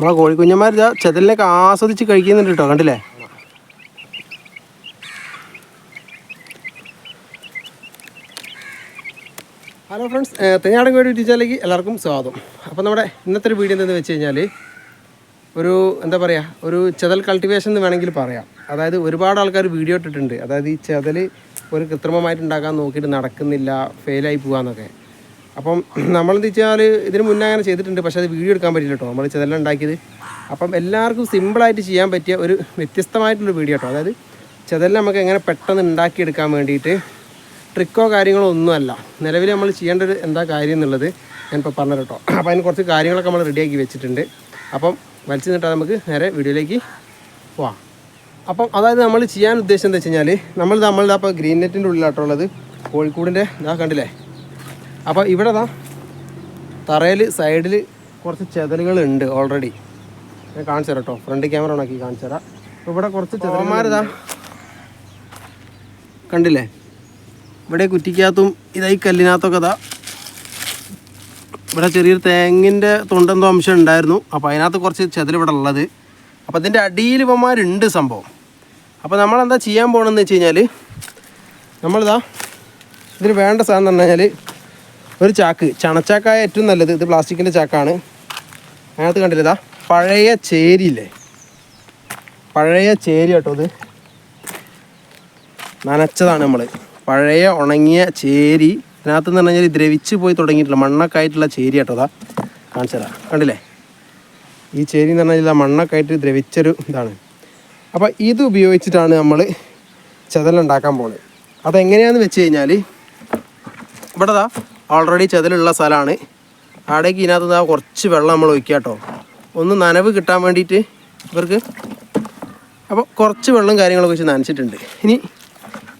നമ്മളെ കോഴിക്കുഞ്ഞന്മാർ ചെതലിനൊക്കെ ആസ്വദിച്ച് കഴിക്കുന്നുണ്ട് കേട്ടോ കണ്ടില്ലേ? ഹലോ ഫ്രണ്ട്സ് തെങ്ങാടൻ കോഴി ടീച്ചറിലേക്ക് എല്ലാവർക്കും സ്വാഗതം. അപ്പോൾ നമ്മുടെ ഇന്നത്തെ ഒരു വീഡിയോ എന്തെന്ന് വെച്ച് കഴിഞ്ഞാൽ ഒരു എന്താ പറയുക ഒരു ചെതൽ കൾട്ടിവേഷൻ എന്ന് വേണമെങ്കിൽ പറയാം. അതായത് ഒരുപാട് ആൾക്കാർ വീഡിയോ ഇട്ടിട്ടുണ്ട്. അതായത് ഈ ചെതൽ ഒരു കൃത്രിമമായിട്ട് ഉണ്ടാക്കാൻ നോക്കിയിട്ട് നടക്കുന്നില്ല ഫെയിലായി പോകാന്നൊക്കെ അപ്പം നമ്മളെന്ത് വെച്ചാൽ ഇതിന് മുന്നേ അങ്ങനെ ചെയ്തിട്ടുണ്ട് പക്ഷേ അത് വീഡിയോ എടുക്കാൻ പറ്റില്ല കേട്ടോ നമ്മൾ ചെതെല്ലാം ഉണ്ടാക്കിയത്. അപ്പം എല്ലാവർക്കും സിമ്പിളായിട്ട് ചെയ്യാൻ പറ്റിയ ഒരു വ്യത്യസ്തമായിട്ടുള്ള വീഡിയോ കേട്ടോ അതായത് ചെതെല്ലാം നമുക്ക് എങ്ങനെ പെട്ടെന്ന് ഉണ്ടാക്കിയെടുക്കാൻ വേണ്ടിയിട്ട് ട്രിക്കോ കാര്യങ്ങളോ ഒന്നുമല്ല. നിലവിൽ നമ്മൾ ചെയ്യേണ്ട ഒരു എന്താ കാര്യം എന്നുള്ളത് ഞാനിപ്പോൾ പറഞ്ഞു കേട്ടോ അപ്പോൾ അതിന് കുറച്ച് കാര്യങ്ങളൊക്കെ നമ്മൾ റെഡിയാക്കി വെച്ചിട്ടുണ്ട്. അപ്പം വലിച്ചു നമുക്ക് നേരെ വീഡിയോയിലേക്ക് പോവാം. അപ്പം അതായത് നമ്മൾ ചെയ്യാൻ ഉദ്ദേശം എന്താ വെച്ച് കഴിഞ്ഞാൽ നമ്മൾ നമ്മളുടെ അപ്പോൾ ഗ്രീൻ നെറ്റിന്റെ ഉള്ളിലാട്ടുള്ളത് കോഴിക്കൂടിന്റെ ഇതാ കണ്ടില്ലേ? അപ്പോൾ ഇവിടെ ദാ തറയിൽ സൈഡിൽ കുറച്ച് ചെതലുകളുണ്ട് ഓൾറെഡി ഞാൻ കാണിച്ചു തരാം കേട്ടോ ഫ്രണ്ട് ക്യാമറ ഉണക്കി കാണിച്ചു തരാം. ഇവിടെ കുറച്ച് ചെതലന്മാരിതാ കണ്ടില്ലേ? ഇവിടെ കുറ്റിക്കകത്തും ഇതായി കല്ലിനകത്തൊക്കെ ഇതാ ഇവിടെ ചെറിയൊരു തേങ്ങിന്റെ തൊണ്ടെന്തോ അംശം ഉണ്ടായിരുന്നു. അപ്പോൾ അതിനകത്ത് കുറച്ച് ചെതൽ ഇവിടെ ഉള്ളത്. അപ്പോൾ ഇതിന്റെ അടിയിൽ ഇവന്മാരുണ്ട് സംഭവം. അപ്പോൾ നമ്മളെന്താ ചെയ്യാൻ പോകണമെന്ന് വെച്ച് കഴിഞ്ഞാൽ നമ്മളിതാ ഇതിന് വേണ്ട സാധനം എന്ന് പറഞ്ഞു കഴിഞ്ഞാൽ ഒരു ചാക്ക്. ചണച്ചാക്കായ ഏറ്റവും നല്ലത് ഇത് പ്ലാസ്റ്റിക്കിന്റെ ചാക്കാണ്. അതിനകത്ത് കണ്ടില്ല ഇതാ പഴയ ചേരിയില്ലേ? പഴയ ചേരി കേട്ടോ ഇത്. നനച്ചതാണ് നമ്മൾ പഴയ ഉണങ്ങിയ ചേരി. ഇതിനകത്ത് എന്ന് പറഞ്ഞാൽ ദ്രവിച്ച് പോയി തുടങ്ങിയിട്ടുള്ള മണ്ണൊക്കെ ആയിട്ടുള്ള ചേരി കേട്ടോ അതാ കാണിച്ചതാ കണ്ടില്ലേ? ഈ ചേരി എന്ന് പറഞ്ഞാൽ ആയിട്ട് ദ്രവിച്ചൊരു ഇതാണ്. അപ്പോൾ ഇത് ഉപയോഗിച്ചിട്ടാണ് നമ്മൾ ചെതലുണ്ടാക്കാൻ പോകുന്നത് അതെങ്ങനെയാണെന്ന് വെച്ച് കഴിഞ്ഞാൽ ഇവിടെ ദാ ഓൾറെഡി ചെതലുള്ള സ്ഥലമാണ്. അവിടേക്ക് ഇതിനകത്ത് കുറച്ച് വെള്ളം നമ്മൾ ഒഴിക്കുക കേട്ടോ. ഒന്ന് നനവ് കിട്ടാൻ വേണ്ടിയിട്ട് ഇവർക്ക് അപ്പോൾ കുറച്ച് വെള്ളം കാര്യങ്ങളൊക്കെ വെച്ച് നനച്ചിട്ടുണ്ട്. ഇനി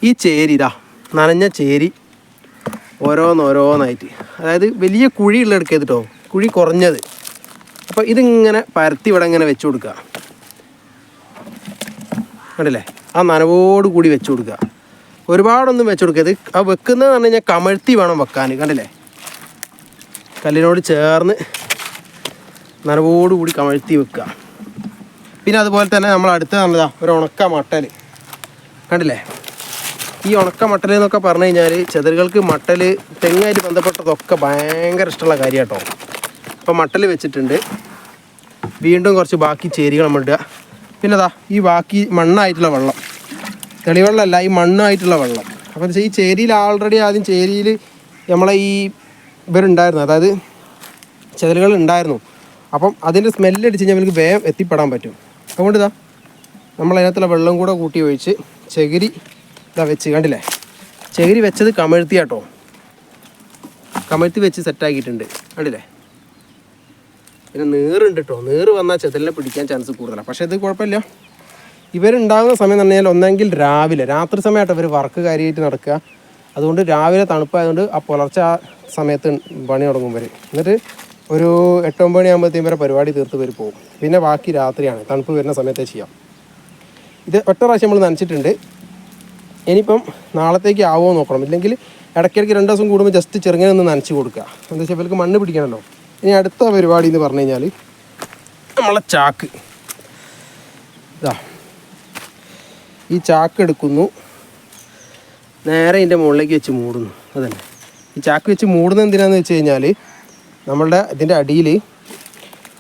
ഈ ചേരി ഇതാ നനഞ്ഞ ചേരി ഓരോന്നോരോന്നായിട്ട്. അതായത് വലിയ കുഴിയുള്ള എടുക്കരുത് കേട്ടോ. കുഴി കുറഞ്ഞത്. അപ്പോൾ ഇതിങ്ങനെ പരത്തി ഇവിടെ ഇങ്ങനെ വെച്ച് കൊടുക്കുക. കണ്ടില്ലേ? ആ നനവോട് കൂടി വെച്ച് കൊടുക്കുക. ഒരുപാടൊന്നും വെച്ച് കൊടുക്കരുത്. ആ വെക്കുന്നത് പറഞ്ഞു കഴിഞ്ഞാൽ കമഴ്ത്തി വേണം വെക്കാൻ കണ്ടില്ലേ? കല്ലിനോട് ചേർന്ന് നനവോടുകൂടി കമഴ്ത്തി വെക്കുക. പിന്നെ അതുപോലെ തന്നെ നമ്മൾ അടുത്ത് നമ്മളതാ ഒരു ഉണക്ക മട്ടൽ കണ്ടില്ലേ? ഈ ഉണക്ക മട്ടൽ എന്നൊക്കെ പറഞ്ഞു കഴിഞ്ഞാൽ ചെതലുകൾക്ക് മട്ടൽ തെങ്ങായിട്ട് ബന്ധപ്പെട്ടതൊക്കെ ഭയങ്കര ഇഷ്ടമുള്ള കാര്യം കേട്ടോ അപ്പോൾ മട്ടൽ വെച്ചിട്ടുണ്ട്. വീണ്ടും കുറച്ച് ബാക്കി ചേരികൾ നമ്മൾ ഇടുക പിന്നെ അതാ ഈ ബാക്കി മണ്ണായിട്ടുള്ള വെള്ളം. തെളിവെള്ളമല്ല ഈ മണ്ണായിട്ടുള്ള വെള്ളം. അപ്പോൾ വെച്ചാൽ ഈ ചേരിയിൽ ആൾറെഡി ആദ്യം ചേരിയിൽ നമ്മളെ ഈ ഇവരുണ്ടായിരുന്നു. അതായത് ചെതലുകൾ ഉണ്ടായിരുന്നു. അപ്പം അതിന്റെ സ്മെല്ല് അടിച്ച് കഴിഞ്ഞാൽ നമുക്ക് വേഗം എത്തിപ്പെടാൻ പറ്റും. അതുകൊണ്ട് ഇതാ നമ്മൾ അതിനകത്തുള്ള വെള്ളം കൂടെ കൂട്ടി ഒഴിച്ച് ചകിരി ഇതാ വെച്ച് കണ്ടില്ലേ? ചകിരി വെച്ചത് കമഴ്ത്തി കേട്ടോ കമഴ്ത്തി വെച്ച് സെറ്റാക്കിയിട്ടുണ്ട് കണ്ടില്ലേ? പിന്നെ നീറുണ്ട് കേട്ടോ നീറ് വന്നാൽ ചെതലിനെ പിടിക്കാൻ ചാൻസ് കൂടുതലാണ് പക്ഷേ ഇത് കുഴപ്പമില്ല. ഇവരുണ്ടാകുന്ന സമയം എന്ന് പറഞ്ഞാൽ ഒന്നെങ്കിൽ രാവിലെ. രാത്രി സമയമായിട്ട് ഇവർ വർക്ക് കാര്യമായിട്ട് നടക്കുക. അതുകൊണ്ട് രാവിലെ തണുപ്പായതുകൊണ്ട് ആ പുലർച്ച ആ സമയത്ത് പണി തുടങ്ങും വരെ എന്നിട്ട് ഒരു എട്ട് ഒമ്പത് മണിയാകുമ്പോഴത്തേക്കും വരെ പരിപാടി തീർത്ത് വരും പോകും. പിന്നെ ബാക്കി രാത്രിയാണ്. തണുപ്പ് വരുന്ന സമയത്തേ ചെയ്യാം. ഇത് ഒറ്റ പ്രാവശ്യം നമ്മൾ നനച്ചിട്ടുണ്ട്. ഇനിയിപ്പം നാളത്തേക്ക് ആവുമോ നോക്കണം. ഇല്ലെങ്കിൽ ഇടയ്ക്കിടയ്ക്ക് രണ്ട് ദിവസം കൂടുമ്പോൾ ജസ്റ്റ് ചെറുങ്ങനെ ഒന്ന് നനച്ച് കൊടുക്കുക. എന്താ വെച്ചാൽ ഇവർക്ക് മണ്ണ് പിടിക്കണമല്ലോ ഇനി അടുത്ത പരിപാടി എന്ന് പറഞ്ഞു കഴിഞ്ഞാൽ നമ്മളെ ചാക്ക്. ഇതാ. ഈ ചാക്ക് എടുക്കുന്നു. നേരെ ഇതിന്റെ മുകളിലേക്ക് വെച്ച് മൂടുന്നു. അതന്നെ. ഈ ചാക്ക് വെച്ച് മൂടുന്നത് എന്തിനാന്ന് വെച്ച് കഴിഞ്ഞാൽ നമ്മളുടെ ഇതിന്റെ അടിയിൽ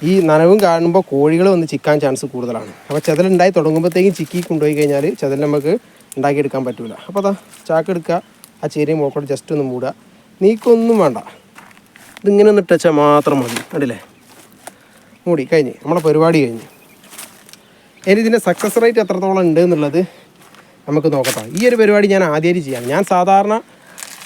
ഈ നനവും കാണുമ്പോൾ കോഴികൾ വന്ന് ചിക്കാൻ ചാൻസ് കൂടുതലാണ്. അപ്പോൾ ചതലുണ്ടായി തുടങ്ങുമ്പോഴത്തേക്കും ചിക്കി കൊണ്ടുപോയി കഴിഞ്ഞാൽ ചതൽ നമുക്ക് ഉണ്ടാക്കിയെടുക്കാൻ പറ്റില്ല അപ്പോൾ അതാ ചാക്ക് എടുക്കുക. ആ ചേരിയും മോക്കോട് ജസ്റ്റ് ഒന്ന് മൂടുക. നീക്കൊന്നും വേണ്ട. ഇതിങ്ങനെ ഒന്ന് ഇട്ടച്ചാൽ മാത്രം മതി. കണ്ടില്ലേ? മൂടി. കഴിഞ്ഞ്. നമ്മളെ പരിപാടി കഴിഞ്ഞ്. ഇനി ഇതിന്റെ സക്സസ് റേറ്റ് എത്രത്തോളം ഉണ്ട് എന്നുള്ളത് നമുക്ക് നോക്കട്ടെ. ഈ ഒരു പരിപാടി ഞാൻ ആദ്യമായിട്ട് ചെയ്യാം. ഞാൻ സാധാരണ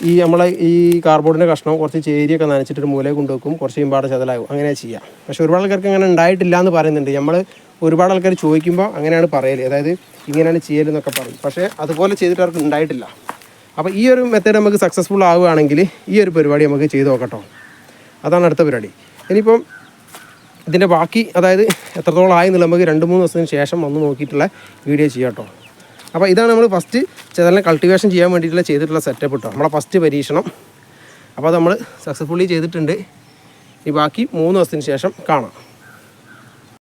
ഈ നമ്മളെ ഈ കാർബോർഡിന്റെ കഷ്ണം കുറച്ച് ചേരിയൊക്കെ നനച്ചിട്ട് ഒരു മൂലയിൽ കൊണ്ടുവെക്കും കുറച്ച് കഴിയുമ്പോൾ ചതലാകും അങ്ങനെ ചെയ്യാം. പക്ഷേ ഒരുപാട് ആൾക്കാർക്ക് അങ്ങനെ ഉണ്ടായിട്ടില്ല എന്ന് പറയുന്നുണ്ട്. നമ്മൾ ഒരുപാട് ആൾക്കാർ ചോദിക്കുമ്പോൾ അങ്ങനെയാണ് പറയൽ അതായത് ഇങ്ങനെയാണ് ചെയ്യലെന്നൊക്കെ പറയും. പക്ഷേ അതുപോലെ ചെയ്തിട്ട് അവർക്ക് ഉണ്ടായിട്ടില്ല. അപ്പോൾ ഈ ഒരു മെത്തേഡ് നമുക്ക് സക്സസ്ഫുൾ ആവുകയാണെങ്കിൽ ഈ ഒരു പരിപാടി നമുക്ക് ചെയ്ത് നോക്കട്ടോ. അതാണ് അടുത്ത പരിപാടി. ഇനിയിപ്പം ഇതിന്റെ ബാക്കി അതായത് എത്രത്തോളം ആയി എന്നുള്ളത് നമുക്ക് രണ്ട് മൂന്ന് ദിവസത്തിന് ശേഷം വന്ന് നോക്കിയിട്ടുള്ള വീഡിയോ ചെയ്യാം കേട്ടോ. അപ്പോൾ ഇതാണ് നമ്മൾ ഫസ്റ്റ് ചെതലിനെ കൾട്ടിവേഷൻ ചെയ്യാൻ വേണ്ടിയിട്ടുള്ള ചെയ്തിട്ടുള്ള സെറ്റപ്പ് കേട്ടോ നമ്മളെ ഫസ്റ്റ് പരീക്ഷണം. അപ്പോൾ നമ്മൾ സക്സസ്ഫുള്ളി ചെയ്തിട്ടുണ്ട്. ഈ ബാക്കി മൂന്ന് ദിവസത്തിന് ശേഷം കാണാം.